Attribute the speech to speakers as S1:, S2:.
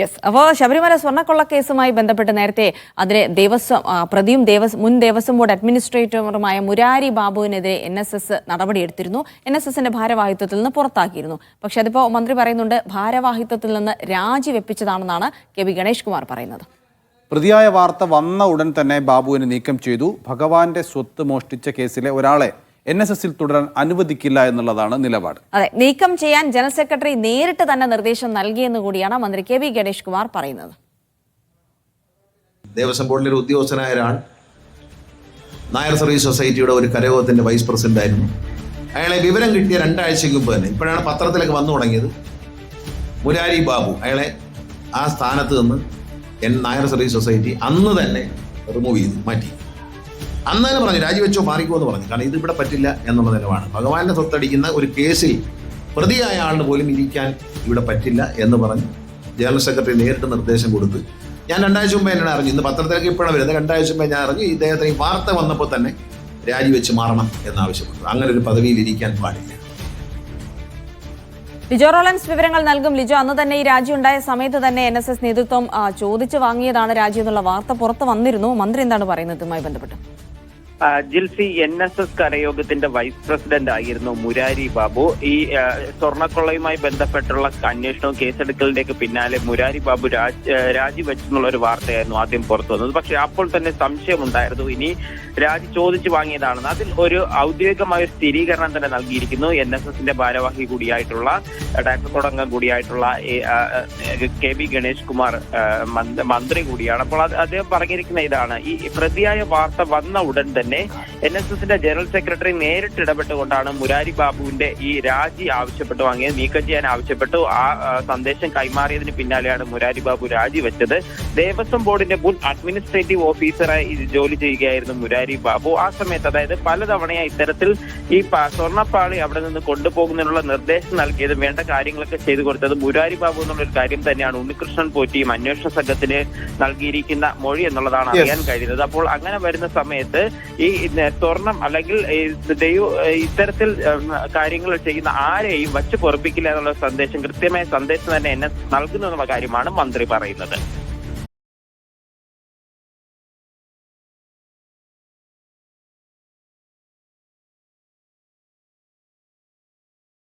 S1: Yes അപ്പോൾ ശബരിമല സ്വർണക്കൊള്ള കേസുമായി ബന്ധപ്പെട്ട് നേരത്തെ അതിലെ ദേവസ്വം പ്രതിയും ദേവസ്വം മുൻ ദേവസ്വം ബോർഡ് അഡ്മിനിസ്ട്രേറ്ററുമായ മുരാരി ബാബുവിനെതിരെ എൻ എസ് എസ് നടപടിയെടുത്തിരുന്നു. എൻ എസ് എസിന്റെ ഭാരവാഹിത്വത്തിൽ നിന്ന് പുറത്താക്കിയിരുന്നു. പക്ഷെ അതിപ്പോൾ മന്ത്രി പറയുന്നുണ്ട് ഭാരവാഹിത്വത്തിൽ നിന്ന് രാജിവെപ്പിച്ചതാണെന്നാണ് കെ വി ഗണേഷ് കുമാർ പറയുന്നത്.
S2: പ്രതിയായ വാർത്ത വന്ന ഉടൻ തന്നെ ബാബുവിനെ നീക്കം ചെയ്തു. ഭഗവാന്റെ സ്വത്ത് മോഷ്ടിച്ച കേസിലെ ഒരാളെ എൻ എസ് എസിൽ തുടരാൻ അനുവദിക്കില്ല എന്നുള്ളതാണ് നിലപാട്.
S1: അതെ നീക്കം ചെയ്യാൻ ജനറൽ സെക്രട്ടറി നേരിട്ട് തന്നെ നിർദ്ദേശം നൽകിയെന്ന് കൂടിയാണ് മന്ത്രി കെ വി ഗണേഷ് കുമാർ പറയുന്നത്.
S3: ദേവസ്വം ബോർഡിലെ ഒരു ഉദ്യോഗസ്ഥനായ ഒരാൾ നായർ സർവീസ് സൊസൈറ്റിയുടെ ഒരു കരയോഗത്തിന്റെ വൈസ് പ്രസിഡന്റ് ആയിരുന്നു. അയാളെ വിവരം കിട്ടിയ രണ്ടാഴ്ചയ്ക്ക് മുമ്പ് തന്നെ ഇപ്പോഴാണ് പത്രത്തിലേക്ക് വന്നു തുടങ്ങിയത്. മുരാരി ബാബു അയാളെ ആ സ്ഥാനത്ത് നിന്ന് എൻ നായർ സർവീസ് സൊസൈറ്റി അന്ന് തന്നെ റിമൂവ് ചെയ്തു മാറ്റി. അന്ന് തന്നെ പറഞ്ഞു രാജിവെച്ചോ മാറിക്കോ എന്ന് പറഞ്ഞു. കാരണം ഇത് ഇവിടെ പറ്റില്ല എന്നുള്ള നിലവാണ് ഭഗവാന്റെ സ്വത്തടിക്കുന്ന ഒരു കേസിൽ പ്രതിയായ ആളിന് പോലും ഇരിക്കാൻ ഇവിടെ പറ്റില്ല എന്ന് പറഞ്ഞ് ജനറൽ സെക്രട്ടറി നേരിട്ട് നിർദ്ദേശം കൊടുത്ത് ഞാൻ രണ്ടാഴ്ച മുമ്പേ എന്നാണ് അറിഞ്ഞു. ഇന്ന് പത്രത്തിലേക്ക് ഇപ്പോഴാണ് വരുന്നത്. രണ്ടാഴ്ച മുമ്പേ ഞാൻ അറിഞ്ഞു. ഇദ്ദേഹത്തിന് ഈ വാർത്ത വന്നപ്പോൾ തന്നെ രാജിവെച്ച് മാറണം എന്നാവശ്യപ്പെട്ടു. അങ്ങനെ ഒരു പദവിയിൽ ഇരിക്കാൻ പാടില്ല.
S1: ലിജോ റോളൻസ് വിവരങ്ങൾ നൽകും. ലിജോ അന്ന് തന്നെ ഈ രാജി ഉണ്ടായ സമയത്ത് തന്നെ എൻ എസ് എസ് നേതൃത്വം ചോദിച്ചു വാങ്ങിയതാണ് രാജി എന്നുള്ള വാർത്ത പുറത്ത് വന്നിരുന്നു. മന്ത്രി എന്താണ് പറയുന്നത്? ഇതുമായി ബന്ധപ്പെട്ട്.
S4: ജിൽസി എൻ എസ് എസ് കരയോഗത്തിന്റെ വൈസ് പ്രസിഡന്റ് ആയിരുന്നു മുരാരി ബാബു. ഈ സ്വർണക്കൊള്ളയുമായി ബന്ധപ്പെട്ടുള്ള അന്വേഷണവും കേസെടുക്കലിന്റെയൊക്കെ പിന്നാലെ മുരാരി ബാബു രാജ് രാജിവെച്ചെന്നുള്ള ഒരു വാർത്തയായിരുന്നു ആദ്യം പുറത്തു വന്നത്. പക്ഷെ അപ്പോൾ തന്നെ സംശയമുണ്ടായിരുന്നു. ഇനി രാജി ചോദിച്ചു വാങ്ങിയതാണെന്ന്. അതിൽ ഒരു ഔദ്യോഗികമായ ഒരു സ്ഥിരീകരണം തന്നെ നൽകിയിരിക്കുന്നു. എൻ എസ് എസിന്റെ ഭാരവാഹി കൂടിയായിട്ടുള്ള ഡയറക്ടർ അംഗം കൂടിയായിട്ടുള്ള കെ ബി ഗണേഷ് കുമാർ മന്ത്രി കൂടിയാണ്. അപ്പോൾ അദ്ദേഹം പറഞ്ഞിരിക്കുന്ന ഇതാണ്. ഈ പ്രതിയായ വാർത്ത വന്ന ഉടൻ തന്നെ பண்ணி എൻ എസ് എസിന്റെ ജനറൽ സെക്രട്ടറി നേരിട്ട് ഇടപെട്ടുകൊണ്ടാണ് മുരാരി ബാബുവിന്റെ ഈ രാജി ആവശ്യപ്പെട്ടു വാങ്ങിയത്. നീക്കം ചെയ്യാൻ ആവശ്യപ്പെട്ടു. ആ സന്ദേശം കൈമാറിയതിന് പിന്നാലെയാണ് മുരാരി ബാബു രാജിവെച്ചത് ദേവസ്വം ബോർഡിന്റെ മുൻ അഡ്മിനിസ്ട്രേറ്റീവ് ഓഫീസറായി ജോലി ചെയ്യുകയായിരുന്നു മുരാരി ബാബു. ആ സമയത്ത് അതായത് പലതവണയായി ഇത്തരത്തിൽ ഈ സ്വർണപ്പാളി അവിടെ നിന്ന് കൊണ്ടുപോകുന്നതിനുള്ള നിർദ്ദേശം നൽകിയതും വേണ്ട കാര്യങ്ങളൊക്കെ ചെയ്തു കൊടുത്തത് മുരാരി ബാബു എന്നുള്ളൊരു കാര്യം തന്നെയാണ്. ഉണ്ണികൃഷ്ണൻ പോറ്റിയും അന്വേഷണ സംഘത്തിന് നൽകിയിരിക്കുന്ന മൊഴി എന്നുള്ളതാണ് അറിയാൻ കഴിയുന്നത്. അപ്പോൾ അങ്ങനെ വരുന്ന സമയത്ത് ഈ സ്വർണം അല്ലെങ്കിൽ ദൈവ ഇത്തരത്തിൽ കാര്യങ്ങൾ ചെയ്യുന്ന ആരെയും വച്ച് പൊറപ്പിക്കില്ല എന്നുള്ള സന്ദേശം കൃത്യമായ സന്ദേശം തന്നെ എന്നെ നൽകുന്നു എന്നുള്ള കാര്യമാണ് മന്ത്രി പറയുന്നത്.